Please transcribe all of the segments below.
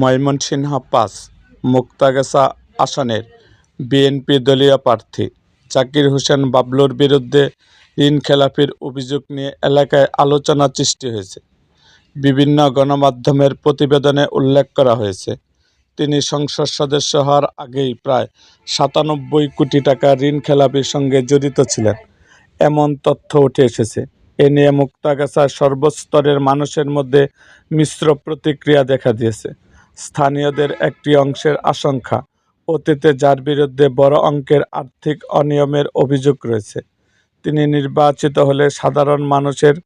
ময়মনসিংহ পাঁচ, মুক্তাগাছা আসনের বিএনপি দলীয় প্রার্থী জাকির হোসেন বাবলুর বিরুদ্ধে ঋণ ঋণখেলাপির অভিযোগ নিয়ে এলাকায় আলোচনা সৃষ্টি হয়েছে। বিভিন্ন গণমাধ্যমের প্রতিবেদনে উল্লেখ করা হয়েছে, তিনি সংসদ সদস্য হওয়ার আগেই প্রায় সাতানব্বই কোটি টাকা ঋণখেলাপির সঙ্গে জড়িত ছিলেন। এমন তথ্য উঠে এসেছে। এ নিয়ে মুক্তাগাছার সর্বস্তরের মানুষের মধ্যে মিশ্র প্রতিক্রিয়া দেখা দিয়েছে। স্থানীয়দের একটি অংশের আশঙ্কা। অতীতে যার বিরুদ্ধে বড় অঙ্কের আর্থিক অনিয়মের অভিযোগ রয়েছে, তিনি নির্বাচিত হলে সাধারণ মানুষের,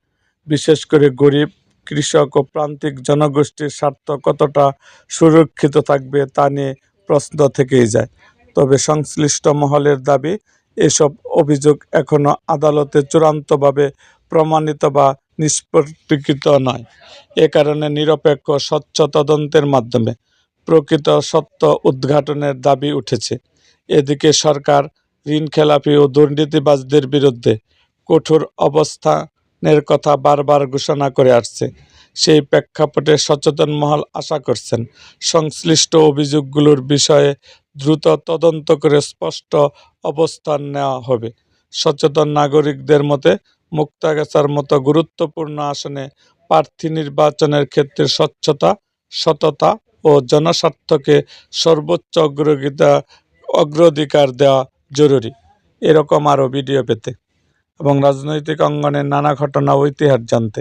বিশেষ করে গরিব, কৃষক ও প্রান্তিক জনগোষ্ঠীর স্বার্থ কতটা সুরক্ষিত থাকবে তা নিয়ে প্রশ্ন থেকেই যায়। তবে সংশ্লিষ্ট মহলের দাবি এসব অভিযোগ এখনও আদালতে চূড়ান্তভাবে প্রমাণিত বা নিষ্পত্তিকৃত নয়। এ কারণে নিরপেক্ষ, স্বচ্ছ তদন্তের মাধ্যমে প্রকৃত সত্য উদ্ঘাটনের দাবি উঠেছে। এদিকে সরকার ঋণখেলাপি ও দুর্নীতিবাজদের বিরুদ্ধে কঠোর অবস্থানের কথা বারবার ঘোষণা করে আসছে। সেই প্রেক্ষাপটে সচেতন মহল আশা করছেন। সংশ্লিষ্ট অভিযোগগুলোর বিষয়ে দ্রুত তদন্ত করে স্পষ্ট অবস্থান নেওয়া হবে। সচেতন নাগরিকদের মতে মুক্তাগাছার মতো গুরুত্বপূর্ণ আসনে প্রার্থী নির্বাচনের ক্ষেত্রে স্বচ্ছতা, সততা ও জনস্বার্থকে সর্বোচ্চ অগ্রগিতা, অগ্রাধিকার দেওয়া জরুরি। এরকম আরও ভিডিও পেতে এবং রাজনৈতিক অঙ্গনের নানা ঘটনা ও ইতিহাস জানতে।